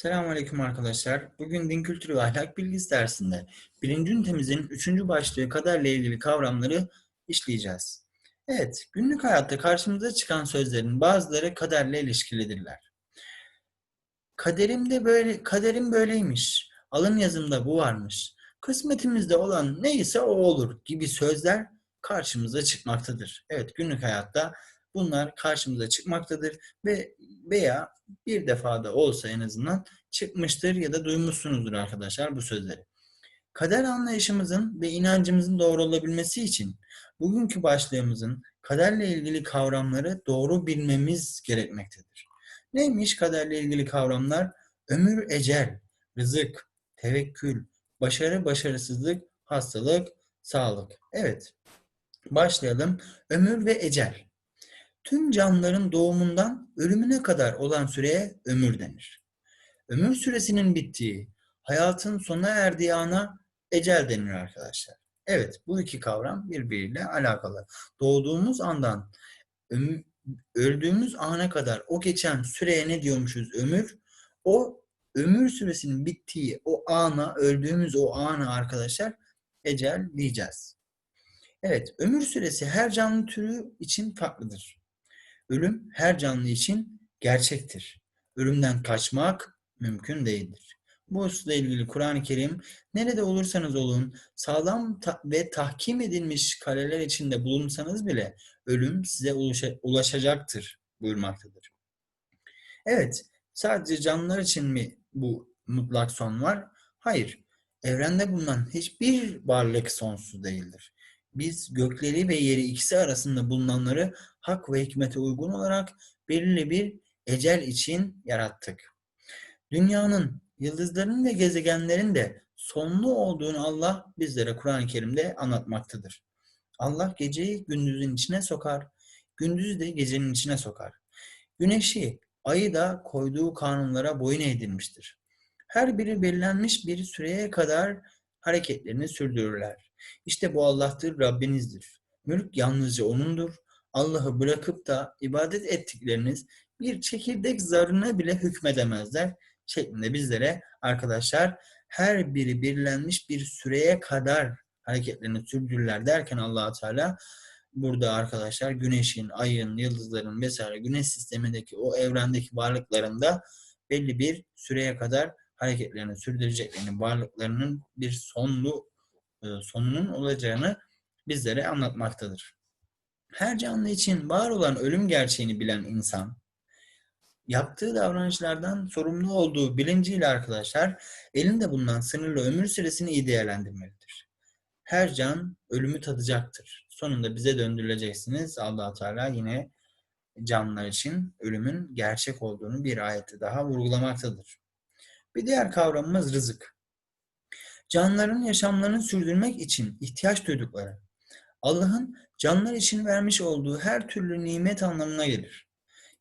Selamünaleyküm arkadaşlar. Bugün din kültürü ve ahlak bilgisi dersinde birinci ünitemizin üçüncü başlığı kaderle ilgili kavramları işleyeceğiz. Evet, günlük hayatta karşımıza çıkan sözlerin bazıları kaderle ilişkilidirler. Kaderimde böyle, kaderim böyleymiş, alın yazımda bu varmış, kısmetimizde olan neyse o olur gibi sözler karşımıza çıkmaktadır. Evet, günlük hayatta bunlar karşımıza çıkmaktadır ve veya bir defada olsa en azından çıkmıştır ya da duymuşsunuzdur arkadaşlar bu sözleri. Kader anlayışımızın ve inancımızın doğru olabilmesi için bugünkü başlığımızın kaderle ilgili kavramları doğru bilmemiz gerekmektedir. Neymiş kaderle ilgili kavramlar? Ömür, ecel, rızık, tevekkül, başarı, başarısızlık, hastalık, sağlık. Evet, başlayalım. Ömür ve ecel. Tüm canlıların doğumundan ölümüne kadar olan süreye ömür denir. Ömür süresinin bittiği, hayatın sona erdiği ana ecel denir arkadaşlar. Evet, bu iki kavram birbiriyle alakalı. Doğduğumuz andan öldüğümüz ana kadar o geçen süreye ne diyormuşuz ömür? O ömür süresinin bittiği o ana, öldüğümüz o ana arkadaşlar ecel diyeceğiz. Evet, ömür süresi her canlı türü için farklıdır. Ölüm her canlı için gerçektir. Ölümden kaçmak mümkün değildir. Bu hususla ilgili Kur'an-ı Kerim nerede olursanız olun sağlam ta- ve tahkim edilmiş kaleler içinde bulunsanız bile ölüm size ulaşa- ulaşacaktır buyurmaktadır. Evet, sadece canlılar için mi bu mutlak son var? Hayır. Evrende bulunan hiçbir varlık sonsuz değildir. Biz gökleri ve yeri ikisi arasında bulunanları hak ve hikmete uygun olarak belirli bir ecel için yarattık. Dünyanın, yıldızların ve gezegenlerin de sonlu olduğunu Allah bizlere Kur'an-ı Kerim'de anlatmaktadır. Allah geceyi gündüzün içine sokar, gündüzü de gecenin içine sokar. Güneşi, ayı da koyduğu kanunlara boyun eğdirmiştir. Her biri belirlenmiş bir süreye kadar hareketlerini sürdürürler. İşte bu Allah'tır, Rabbinizdir. Mülk yalnızca O'nundur. Allah'ı bırakıp da ibadet ettikleriniz bir çekirdek zarına bile hükmedemezler şeklinde bizlere arkadaşlar her biri belirlenmiş bir süreye kadar hareketlerini sürdürürler derken allah Teala burada arkadaşlar güneşin, ayın, yıldızların vesaire güneş sistemindeki o evrendeki varlıklarında belli bir süreye kadar hareketlerini sürdüreceklerini, varlıklarının bir sonlu e, sonunun olacağını bizlere anlatmaktadır. Her canlı için var olan ölüm gerçeğini bilen insan, yaptığı davranışlardan sorumlu olduğu bilinciyle arkadaşlar, elinde bulunan sınırlı ömür süresini iyi değerlendirmelidir. Her can ölümü tadacaktır. Sonunda bize döndürüleceksiniz. allah Teala yine canlılar için ölümün gerçek olduğunu bir ayette daha vurgulamaktadır. Bir diğer kavramımız rızık. Canlıların yaşamlarını sürdürmek için ihtiyaç duydukları, Allah'ın canlılar için vermiş olduğu her türlü nimet anlamına gelir.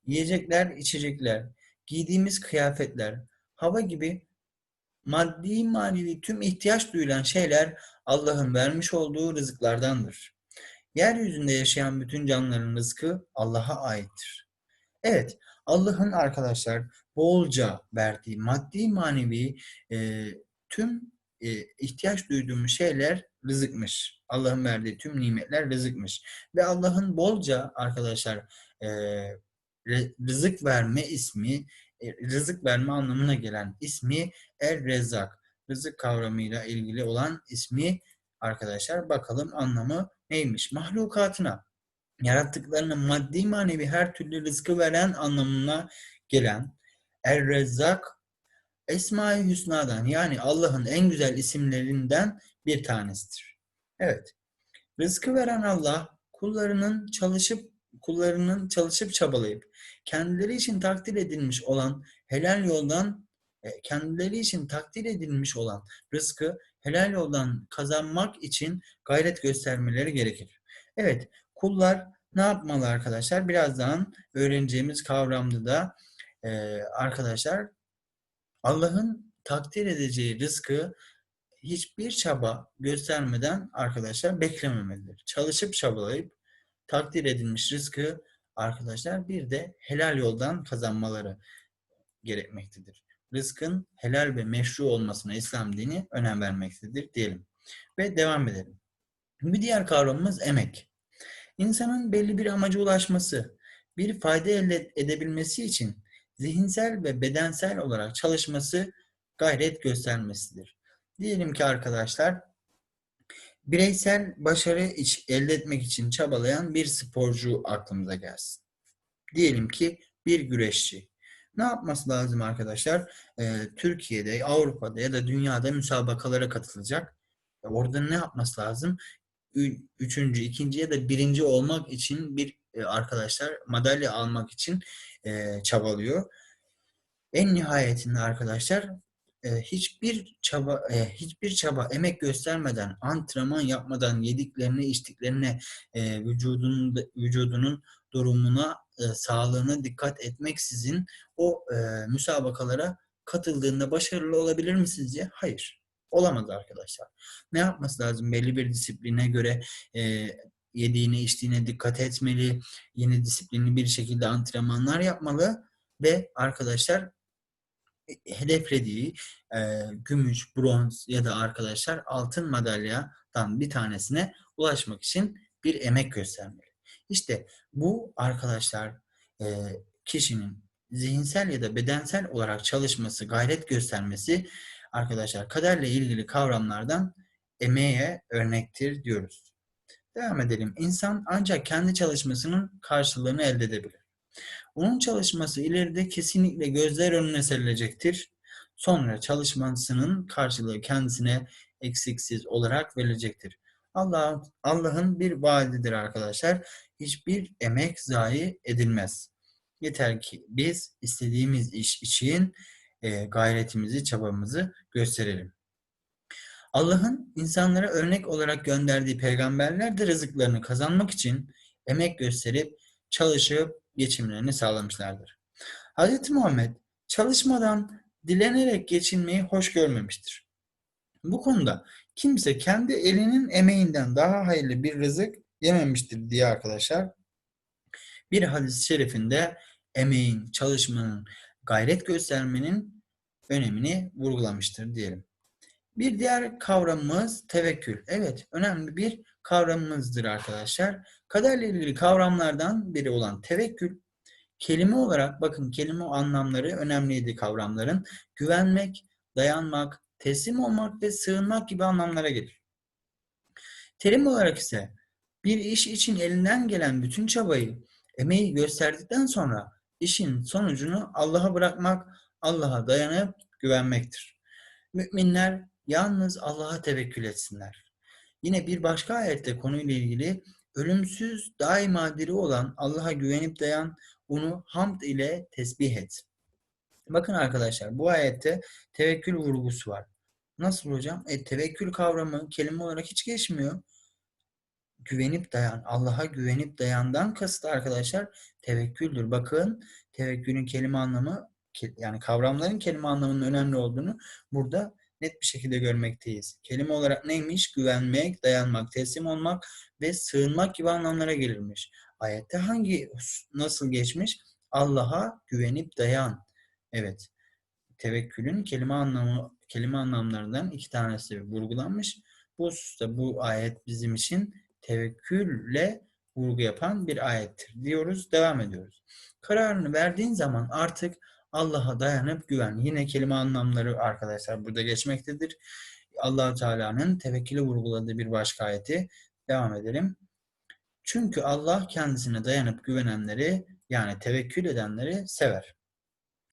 Yiyecekler, içecekler, giydiğimiz kıyafetler, hava gibi maddi manevi tüm ihtiyaç duyulan şeyler Allah'ın vermiş olduğu rızıklardandır. Yeryüzünde yaşayan bütün canlıların rızkı Allah'a aittir. Evet, Allah'ın arkadaşlar bolca verdiği maddi manevi e, tüm e, ihtiyaç duyduğumuz şeyler rızıkmış. Allah'ın verdiği tüm nimetler rızıkmış. Ve Allah'ın bolca arkadaşlar e, rızık verme ismi, e, rızık verme anlamına gelen ismi Er Rezzak. Rızık kavramıyla ilgili olan ismi arkadaşlar bakalım anlamı neymiş? Mahlukatına yarattıklarına maddi manevi her türlü rızkı veren anlamına gelen Er Rezzak Esma-i Hüsna'dan yani Allah'ın en güzel isimlerinden bir tanesidir. Evet. Rızkı veren Allah kullarının çalışıp kullarının çalışıp çabalayıp kendileri için takdir edilmiş olan helal yoldan e, kendileri için takdir edilmiş olan rızkı helal yoldan kazanmak için gayret göstermeleri gerekir. Evet, kullar ne yapmalı arkadaşlar? Birazdan öğreneceğimiz kavramda da e, arkadaşlar Allah'ın takdir edeceği rızkı hiçbir çaba göstermeden arkadaşlar beklememelidir. Çalışıp çabalayıp takdir edilmiş rızkı arkadaşlar bir de helal yoldan kazanmaları gerekmektedir. rızkın helal ve meşru olmasına İslam dini önem vermektedir diyelim. Ve devam edelim. Bir diğer kavramımız emek. İnsanın belli bir amaca ulaşması, bir fayda elde edebilmesi için zihinsel ve bedensel olarak çalışması, gayret göstermesidir. Diyelim ki arkadaşlar bireysel başarı elde etmek için çabalayan bir sporcu aklımıza gelsin. Diyelim ki bir güreşçi. Ne yapması lazım arkadaşlar? Ee, Türkiye'de, Avrupa'da ya da dünyada müsabakalara katılacak. E, orada ne yapması lazım? Üçüncü, ikinci ya da birinci olmak için bir e, arkadaşlar madalya almak için e, çabalıyor. En nihayetinde arkadaşlar e, hiçbir çaba e, hiçbir çaba emek göstermeden antrenman yapmadan yediklerine içtiklerine e, vücudunun vücudunun durumuna sağlığına dikkat etmeksizin o müsabakalara katıldığında başarılı olabilir mi sizce? Hayır. Olamaz arkadaşlar. Ne yapması lazım? Belli bir disipline göre e, yediğine içtiğine dikkat etmeli. Yine disiplinli bir şekilde antrenmanlar yapmalı ve arkadaşlar hedeflediği e, gümüş, bronz ya da arkadaşlar altın madalyadan bir tanesine ulaşmak için bir emek göstermeli. İşte bu arkadaşlar e, kişinin zihinsel ya da bedensel olarak çalışması, gayret göstermesi arkadaşlar kaderle ilgili kavramlardan emeğe örnektir diyoruz. Devam edelim. İnsan ancak kendi çalışmasının karşılığını elde edebilir. Onun çalışması ileride kesinlikle gözler önüne serilecektir. Sonra çalışmasının karşılığı kendisine eksiksiz olarak verilecektir. Allah Allah'ın bir vaadidir arkadaşlar. Hiçbir emek zayi edilmez. Yeter ki biz istediğimiz iş için e, gayretimizi, çabamızı gösterelim. Allah'ın insanlara örnek olarak gönderdiği peygamberler de rızıklarını kazanmak için emek gösterip çalışıp geçimlerini sağlamışlardır. Hz. Muhammed çalışmadan dilenerek geçinmeyi hoş görmemiştir. Bu konuda kimse kendi elinin emeğinden daha hayırlı bir rızık yememiştir diye arkadaşlar. Bir hadis-i şerifinde emeğin, çalışmanın, gayret göstermenin önemini vurgulamıştır diyelim. Bir diğer kavramımız tevekkül. Evet, önemli bir kavramımızdır arkadaşlar. Kaderle ilgili kavramlardan biri olan tevekkül, kelime olarak bakın kelime anlamları önemliydi kavramların. Güvenmek, dayanmak, teslim olmak ve sığınmak gibi anlamlara gelir. Terim olarak ise bir iş için elinden gelen bütün çabayı, emeği gösterdikten sonra işin sonucunu Allah'a bırakmak, Allah'a dayanıp güvenmektir. Müminler yalnız Allah'a tevekkül etsinler. Yine bir başka ayette konuyla ilgili ölümsüz, daima diri olan Allah'a güvenip dayan, onu hamd ile tesbih et. Bakın arkadaşlar bu ayette tevekkül vurgusu var. Nasıl hocam? E, tevekkül kavramı kelime olarak hiç geçmiyor. Güvenip dayan. Allah'a güvenip dayandan kasıt arkadaşlar tevekküldür. Bakın tevekkülün kelime anlamı yani kavramların kelime anlamının önemli olduğunu burada net bir şekilde görmekteyiz. Kelime olarak neymiş? Güvenmek, dayanmak, teslim olmak ve sığınmak gibi anlamlara gelirmiş. Ayette hangi nasıl geçmiş? Allah'a güvenip dayan. Evet. Tevekkülün kelime anlamı kelime anlamlarından iki tanesi vurgulanmış. Bu hususta bu ayet bizim için tevekkülle vurgu yapan bir ayettir diyoruz. Devam ediyoruz. Kararını verdiğin zaman artık Allah'a dayanıp güven. Yine kelime anlamları arkadaşlar burada geçmektedir. allah Teala'nın tevekkülü vurguladığı bir başka ayeti. Devam edelim. Çünkü Allah kendisine dayanıp güvenenleri yani tevekkül edenleri sever.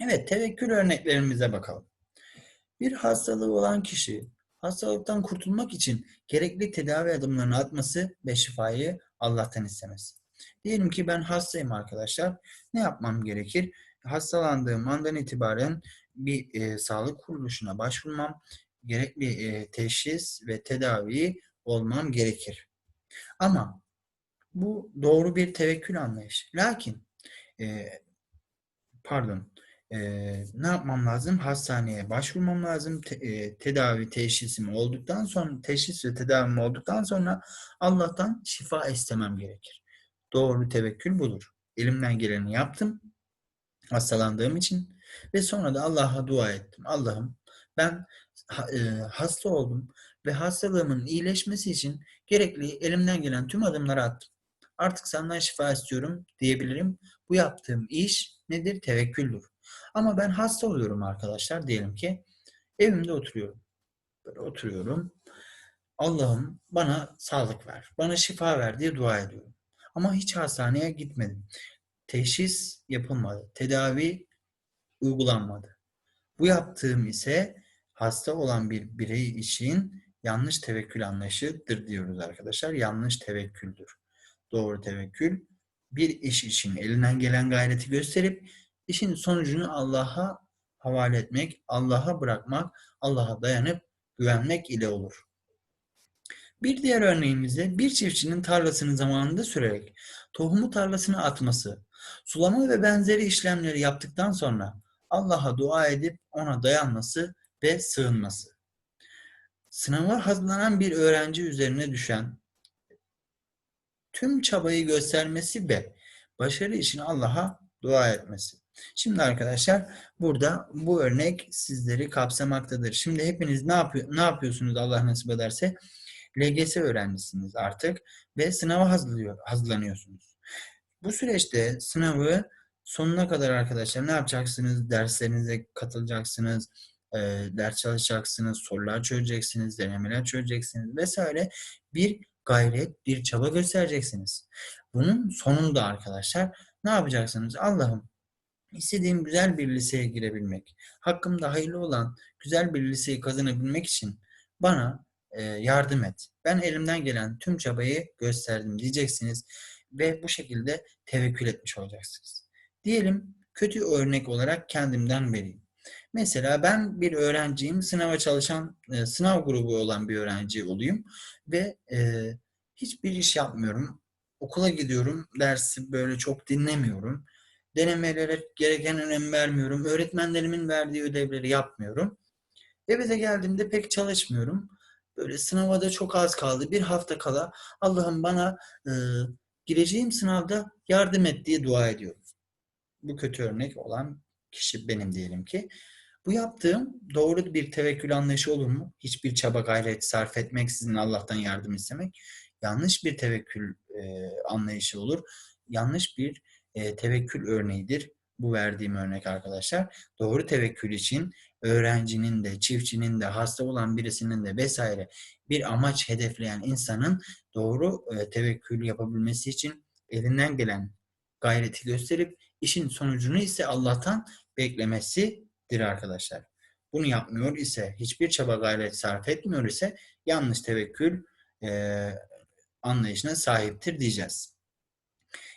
Evet tevekkül örneklerimize bakalım. Bir hastalığı olan kişi hastalıktan kurtulmak için gerekli tedavi adımlarını atması ve şifayı Allah'tan istemesi. Diyelim ki ben hastayım arkadaşlar. Ne yapmam gerekir? Hastalandığım andan itibaren bir e, sağlık kuruluşuna başvurmam, gerekli e, teşhis ve tedavi olmam gerekir. Ama bu doğru bir tevekkül anlayışı. Lakin e, pardon e, ne yapmam lazım? Hastaneye başvurmam lazım. Te, e, tedavi teşhisim olduktan sonra teşhis ve tedavim olduktan sonra Allah'tan şifa istemem gerekir. Doğru tevekkül budur. Elimden geleni yaptım hastalandığım için Ve sonra da Allah'a dua ettim. Allah'ım ben e, hasta oldum ve hastalığımın iyileşmesi için gerekli elimden gelen tüm adımları attım. Artık senden şifa istiyorum diyebilirim. Bu yaptığım iş nedir? Tevekküldür. Ama ben hasta oluyorum arkadaşlar diyelim ki evimde oturuyorum. Böyle oturuyorum. Allah'ım bana sağlık ver, bana şifa ver diye dua ediyorum. Ama hiç hastaneye gitmedim. Teşhis yapılmadı, tedavi uygulanmadı. Bu yaptığım ise hasta olan bir birey için yanlış tevekkül anlayışıdır diyoruz arkadaşlar. Yanlış tevekküldür. Doğru tevekkül bir iş için elinden gelen gayreti gösterip işin sonucunu Allah'a havale etmek, Allah'a bırakmak, Allah'a dayanıp güvenmek ile olur. Bir diğer örneğimizde bir çiftçinin tarlasını zamanında sürerek tohumu tarlasına atması, sulama ve benzeri işlemleri yaptıktan sonra Allah'a dua edip ona dayanması ve sığınması. Sınava hazırlanan bir öğrenci üzerine düşen tüm çabayı göstermesi ve başarı için Allah'a dua etmesi. Şimdi arkadaşlar burada bu örnek sizleri kapsamaktadır. Şimdi hepiniz ne yapıyor ne yapıyorsunuz Allah nasip ederse? LGS öğrencisiniz artık ve sınava hazırlanıyorsunuz. Bu süreçte sınavı sonuna kadar arkadaşlar ne yapacaksınız? Derslerinize katılacaksınız, e, ders çalışacaksınız, sorular çözeceksiniz, denemeler çözeceksiniz vesaire. Bir gayret, bir çaba göstereceksiniz. Bunun sonunda arkadaşlar ne yapacaksınız? Allah'ım istediğim güzel bir liseye girebilmek, hakkımda hayırlı olan güzel bir liseyi kazanabilmek için bana e, yardım et. Ben elimden gelen tüm çabayı gösterdim diyeceksiniz ve bu şekilde tevekkül etmiş olacaksınız. Diyelim kötü örnek olarak kendimden vereyim. Mesela ben bir öğrenciyim, sınava çalışan, e, sınav grubu olan bir öğrenci olayım ve e, hiçbir iş yapmıyorum. Okula gidiyorum, dersi böyle çok dinlemiyorum. Denemelere gereken önem vermiyorum. Öğretmenlerimin verdiği ödevleri yapmıyorum. Eve de geldiğimde pek çalışmıyorum. Böyle sınava da çok az kaldı. Bir hafta kala Allah'ım bana e, gireceğim sınavda yardım et diye dua ediyorum. Bu kötü örnek olan kişi benim diyelim ki. Bu yaptığım doğru bir tevekkül anlayışı olur mu? Hiçbir çaba gayret sarf etmek, sizin Allah'tan yardım istemek yanlış bir tevekkül e, anlayışı olur. Yanlış bir e, tevekkül örneğidir bu verdiğim örnek arkadaşlar. Doğru tevekkül için öğrencinin de, çiftçinin de, hasta olan birisinin de vesaire bir amaç hedefleyen insanın doğru e, tevekkül yapabilmesi için elinden gelen gayreti gösterip işin sonucunu ise Allah'tan beklemesidir arkadaşlar. Bunu yapmıyor ise, hiçbir çaba gayret sarf etmiyor ise yanlış tevekkül e, anlayışına sahiptir diyeceğiz.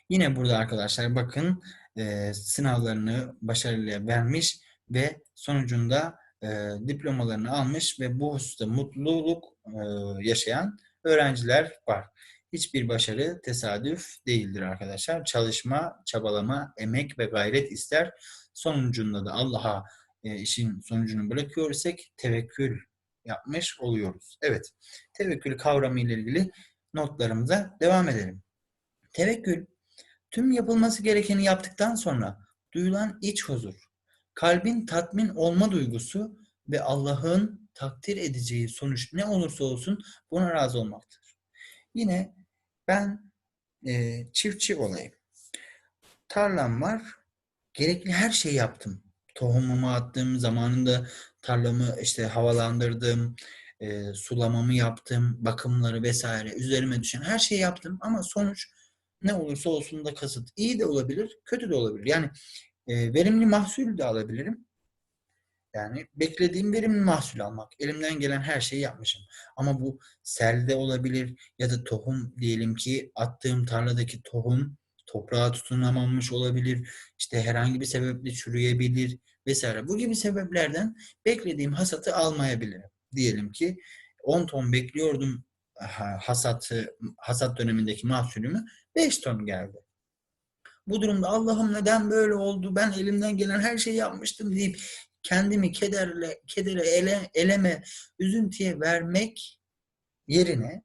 Yine burada arkadaşlar bakın e, sınavlarını başarıyla vermiş ve sonucunda e, diplomalarını almış ve bu hususta mutluluk e, yaşayan öğrenciler var. Hiçbir başarı tesadüf değildir arkadaşlar. Çalışma, çabalama, emek ve gayret ister. Sonucunda da Allah'a e, işin sonucunu bırakıyor isek tevekkül yapmış oluyoruz. Evet, tevekkül kavramı ile ilgili notlarımıza devam edelim. Tevekkül, tüm yapılması gerekeni yaptıktan sonra duyulan iç huzur, kalbin tatmin olma duygusu ve Allah'ın takdir edeceği sonuç ne olursa olsun buna razı olmaktır. Yine ben e, çiftçi olayım. Tarlam var. Gerekli her şeyi yaptım. Tohumumu attım. Zamanında tarlamı işte havalandırdım. E, sulamamı yaptım. Bakımları vesaire. Üzerime düşen her şeyi yaptım. Ama sonuç ne olursa olsun da kasıt. İyi de olabilir, kötü de olabilir. Yani e, verimli mahsul de alabilirim. Yani beklediğim verimli mahsul almak. Elimden gelen her şeyi yapmışım. Ama bu selde olabilir ya da tohum diyelim ki attığım tarladaki tohum toprağa tutunamamış olabilir. İşte herhangi bir sebeple çürüyebilir vesaire. Bu gibi sebeplerden beklediğim hasatı almayabilirim. Diyelim ki 10 ton bekliyordum hasatı, hasat dönemindeki mahsulümü 5 ton geldi. Bu durumda Allah'ım neden böyle oldu? Ben elimden gelen her şeyi yapmıştım deyip kendimi kederle, kedere, ele, eleme, üzüntüye vermek yerine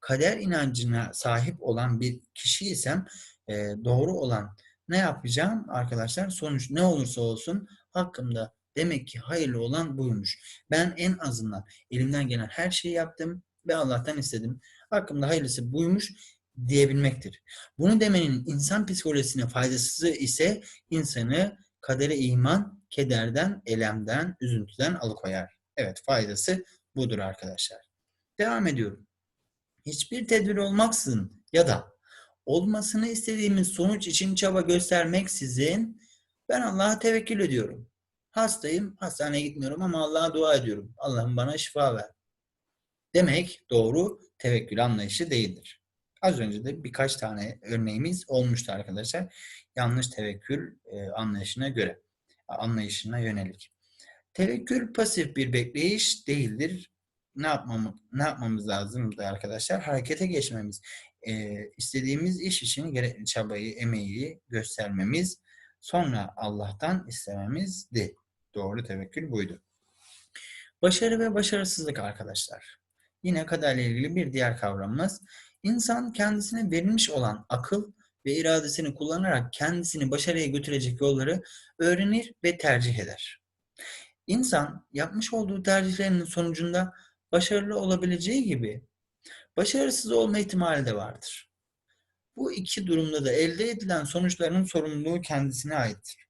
kader inancına sahip olan bir kişiysem e, doğru olan ne yapacağım arkadaşlar? Sonuç ne olursa olsun hakkımda demek ki hayırlı olan buymuş. Ben en azından elimden gelen her şeyi yaptım ve Allah'tan istedim. Hakkımda hayırlısı buymuş diyebilmektir. Bunu demenin insan psikolojisine faydası ise insanı kadere iman, kederden, elemden, üzüntüden alıkoyar. Evet faydası budur arkadaşlar. Devam ediyorum. Hiçbir tedbir olmaksızın ya da olmasını istediğimiz sonuç için çaba göstermeksizin ben Allah'a tevekkül ediyorum. Hastayım, hastaneye gitmiyorum ama Allah'a dua ediyorum. Allah'ım bana şifa ver. Demek doğru tevekkül anlayışı değildir. Az önce de birkaç tane örneğimiz olmuştu arkadaşlar. Yanlış tevekkül e, anlayışına göre, anlayışına yönelik. Tevekkül pasif bir bekleyiş değildir. Ne yapmamız, ne yapmamız lazım arkadaşlar? Harekete geçmemiz, e, istediğimiz iş için gerekli çabayı, emeği göstermemiz, sonra Allah'tan istememizdi. Doğru tevekkül buydu. Başarı ve başarısızlık arkadaşlar. Yine kaderle ilgili bir diğer kavramımız. İnsan kendisine verilmiş olan akıl ve iradesini kullanarak kendisini başarıya götürecek yolları öğrenir ve tercih eder. İnsan yapmış olduğu tercihlerinin sonucunda başarılı olabileceği gibi başarısız olma ihtimali de vardır. Bu iki durumda da elde edilen sonuçların sorumluluğu kendisine aittir.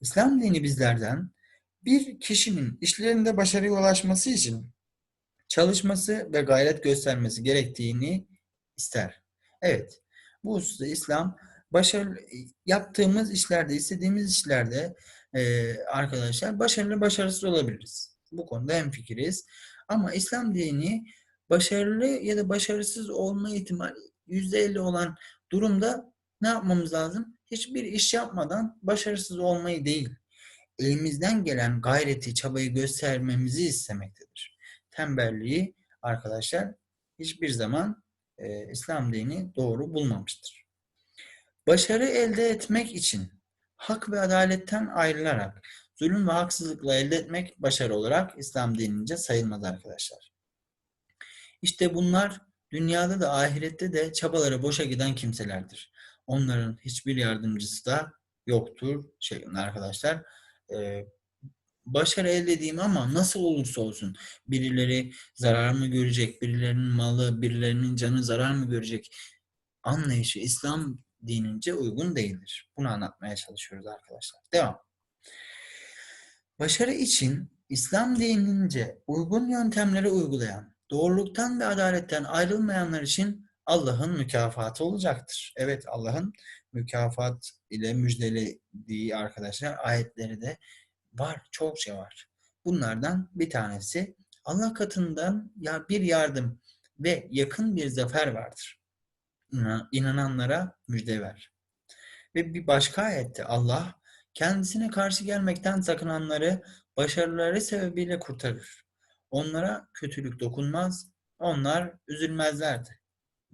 İslam dini bizlerden bir kişinin işlerinde başarıya ulaşması için çalışması ve gayret göstermesi gerektiğini ister. Evet, bu hususta İslam başarılı yaptığımız işlerde, istediğimiz işlerde e, arkadaşlar başarılı başarısız olabiliriz. Bu konuda hemfikiriz. Ama İslam dini başarılı ya da başarısız olma ihtimali %50 olan durumda ne yapmamız lazım? Hiçbir iş yapmadan başarısız olmayı değil, elimizden gelen gayreti, çabayı göstermemizi istemektedir. Tembelliği arkadaşlar hiçbir zaman e, İslam dini doğru bulmamıştır. Başarı elde etmek için hak ve adaletten ayrılarak zulüm ve haksızlıkla elde etmek başarı olarak İslam dinince sayılmaz arkadaşlar. İşte bunlar dünyada da ahirette de çabaları boşa giden kimselerdir. Onların hiçbir yardımcısı da yoktur şeklinde arkadaşlar. Ee, başarı elde edeyim ama nasıl olursa olsun birileri zarar mı görecek, birilerinin malı, birilerinin canı zarar mı görecek anlayışı İslam dinince uygun değildir. Bunu anlatmaya çalışıyoruz arkadaşlar. Devam. Başarı için İslam dinince uygun yöntemleri uygulayan, doğruluktan ve adaletten ayrılmayanlar için Allah'ın mükafatı olacaktır. Evet Allah'ın mükafat ile müjdelediği arkadaşlar ayetleri de var. Çokça var. Bunlardan bir tanesi Allah katından ya bir yardım ve yakın bir zafer vardır. İnananlara müjde ver. Ve bir başka ayette Allah kendisine karşı gelmekten sakınanları başarıları sebebiyle kurtarır. Onlara kötülük dokunmaz, onlar üzülmezlerdi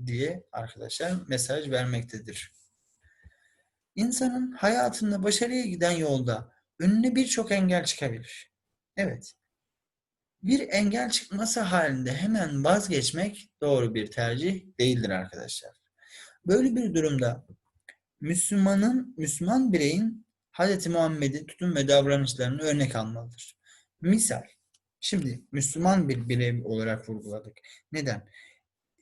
diye arkadaşlar mesaj vermektedir. İnsanın hayatında başarıya giden yolda önüne birçok engel çıkabilir. Evet. Bir engel çıkması halinde hemen vazgeçmek doğru bir tercih değildir arkadaşlar. Böyle bir durumda Müslümanın, Müslüman bireyin Hz. Muhammed'i tutum ve davranışlarını örnek almalıdır. Misal, şimdi Müslüman bir birey olarak vurguladık. Neden?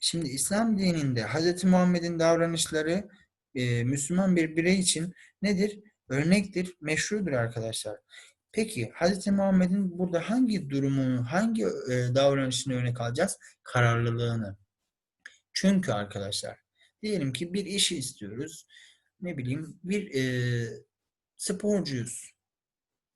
Şimdi İslam dininde Hz. Muhammed'in davranışları e, Müslüman bir birey için nedir? Örnektir, meşrudur arkadaşlar. Peki Hz. Muhammed'in burada hangi durumunu, hangi e, davranışını örnek alacağız? Kararlılığını. Çünkü arkadaşlar diyelim ki bir işi istiyoruz. Ne bileyim bir e, sporcuyuz.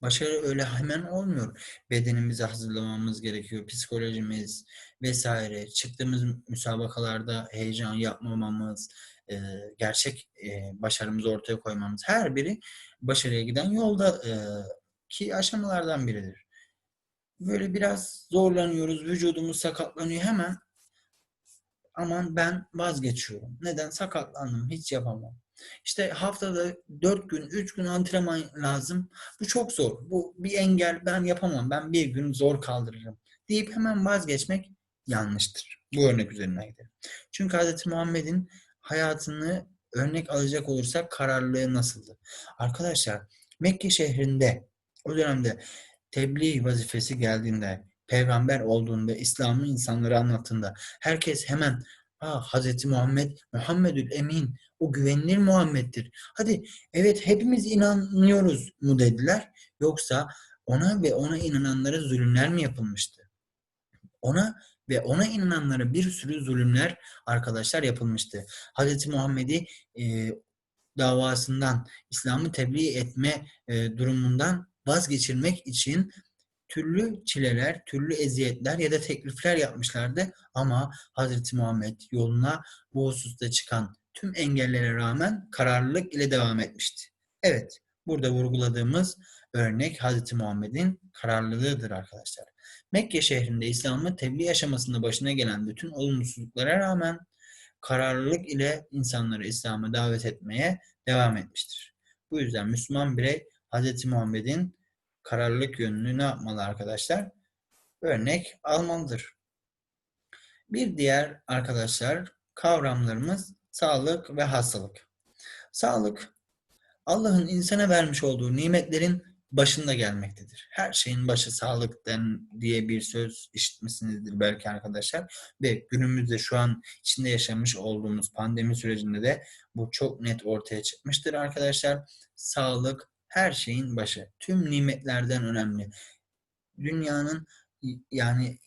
Başarı öyle hemen olmuyor. Bedenimizi hazırlamamız gerekiyor. Psikolojimiz vesaire. Çıktığımız müsabakalarda heyecan yapmamamız, e, gerçek e, başarımızı ortaya koymamız. Her biri başarıya giden yolda e, ki aşamalardan biridir. Böyle biraz zorlanıyoruz, vücudumuz sakatlanıyor hemen. Aman ben vazgeçiyorum. Neden? Sakatlandım, hiç yapamam. İşte haftada 4 gün, 3 gün antrenman lazım. Bu çok zor. Bu bir engel. Ben yapamam. Ben bir gün zor kaldırırım. Deyip hemen vazgeçmek yanlıştır. Bu örnek üzerinden gidelim. Çünkü Hz. Muhammed'in hayatını örnek alacak olursak kararlılığı nasıldı? Arkadaşlar Mekke şehrinde O dönemde tebliğ vazifesi geldiğinde, peygamber olduğunda, İslam'ı insanlara anlattığında herkes hemen Aa, Hazreti Muhammed, Muhammedül Emin, o güvenilir Muhammed'dir. Hadi evet hepimiz inanıyoruz mu dediler. Yoksa ona ve ona inananlara zulümler mi yapılmıştı? Ona ve ona inananlara bir sürü zulümler arkadaşlar yapılmıştı. Hazreti Muhammed'i e, davasından, İslam'ı tebliğ etme e, durumundan vazgeçirmek için türlü çileler, türlü eziyetler ya da teklifler yapmışlardı. Ama Hazreti Muhammed yoluna bu hususta çıkan tüm engellere rağmen kararlılık ile devam etmişti. Evet, burada vurguladığımız örnek Hazreti Muhammed'in kararlılığıdır arkadaşlar. Mekke şehrinde İslam'ı tebliğ aşamasında başına gelen bütün olumsuzluklara rağmen kararlılık ile insanları İslam'a davet etmeye devam etmiştir. Bu yüzden Müslüman birey Hz. Muhammed'in kararlılık yönünü ne yapmalı arkadaşlar? Örnek almalıdır. Bir diğer arkadaşlar kavramlarımız sağlık ve hastalık. Sağlık Allah'ın insana vermiş olduğu nimetlerin başında gelmektedir. Her şeyin başı sağlıktan diye bir söz işitmişsinizdir belki arkadaşlar. Ve günümüzde şu an içinde yaşamış olduğumuz pandemi sürecinde de bu çok net ortaya çıkmıştır arkadaşlar. Sağlık her şeyin başı. Tüm nimetlerden önemli. Dünyanın yani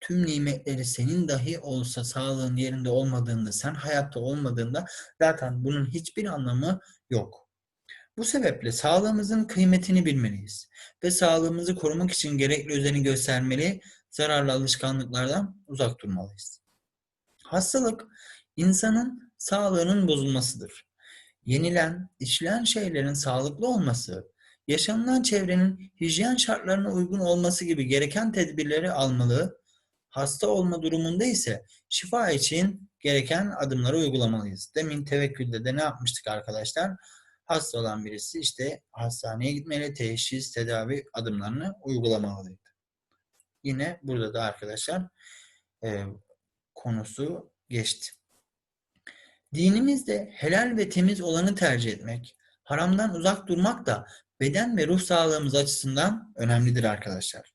tüm nimetleri senin dahi olsa sağlığın yerinde olmadığında, sen hayatta olmadığında zaten bunun hiçbir anlamı yok. Bu sebeple sağlığımızın kıymetini bilmeliyiz ve sağlığımızı korumak için gerekli özeni göstermeli, zararlı alışkanlıklardan uzak durmalıyız. Hastalık, insanın sağlığının bozulmasıdır. Yenilen, içilen şeylerin sağlıklı olması, yaşanılan çevrenin hijyen şartlarına uygun olması gibi gereken tedbirleri almalı, hasta olma durumunda ise şifa için gereken adımları uygulamalıyız. Demin tevekkülde de ne yapmıştık arkadaşlar? hasta olan birisi işte hastaneye gitmeli, teşhis, tedavi adımlarını uygulamalıydı. Yine burada da arkadaşlar e, konusu geçti. Dinimizde helal ve temiz olanı tercih etmek, haramdan uzak durmak da beden ve ruh sağlığımız açısından önemlidir arkadaşlar.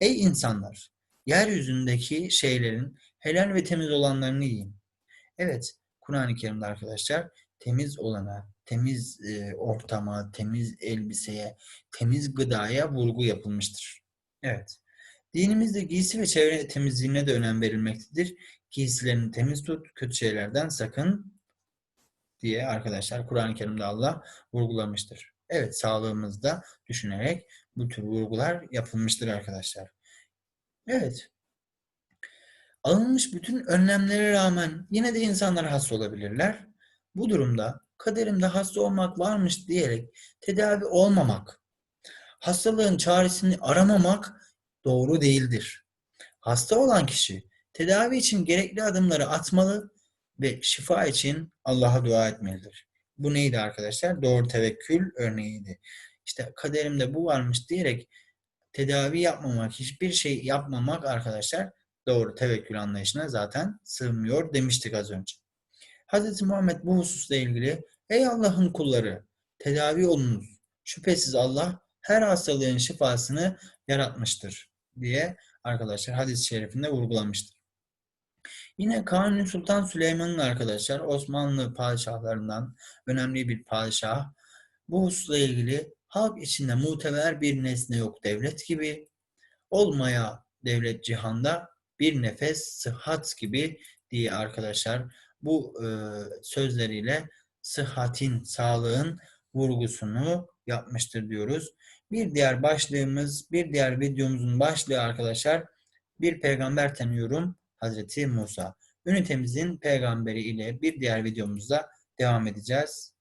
Ey insanlar! Yeryüzündeki şeylerin helal ve temiz olanlarını yiyin. Evet, Kur'an-ı Kerim'de arkadaşlar temiz olana, temiz e, ortama, temiz elbiseye, temiz gıdaya vurgu yapılmıştır. Evet. Dinimizde giysi ve çevre temizliğine de önem verilmektedir. Giysilerini temiz tut, kötü şeylerden sakın diye arkadaşlar Kur'an-ı Kerim'de Allah vurgulamıştır. Evet sağlığımızda düşünerek bu tür vurgular yapılmıştır arkadaşlar. Evet. Alınmış bütün önlemlere rağmen yine de insanlar hasta olabilirler. Bu durumda kaderimde hasta olmak varmış diyerek tedavi olmamak, hastalığın çaresini aramamak doğru değildir. Hasta olan kişi tedavi için gerekli adımları atmalı ve şifa için Allah'a dua etmelidir. Bu neydi arkadaşlar? Doğru tevekkül örneğiydi. İşte kaderimde bu varmış diyerek tedavi yapmamak, hiçbir şey yapmamak arkadaşlar doğru tevekkül anlayışına zaten sığmıyor demiştik az önce. Hz. Muhammed bu hususla ilgili Ey Allah'ın kulları tedavi olunuz. Şüphesiz Allah her hastalığın şifasını yaratmıştır diye arkadaşlar hadis-i şerifinde vurgulamıştır. Yine Kanuni Sultan Süleyman'ın arkadaşlar Osmanlı padişahlarından önemli bir padişah. Bu hususla ilgili halk içinde muteber bir nesne yok devlet gibi. Olmaya devlet cihanda bir nefes sıhhat gibi diye arkadaşlar bu e, sözleriyle sıhhatin, sağlığın vurgusunu yapmıştır diyoruz. Bir diğer başlığımız, bir diğer videomuzun başlığı arkadaşlar bir peygamber tanıyorum Hazreti Musa. Ünitemizin peygamberi ile bir diğer videomuzda devam edeceğiz.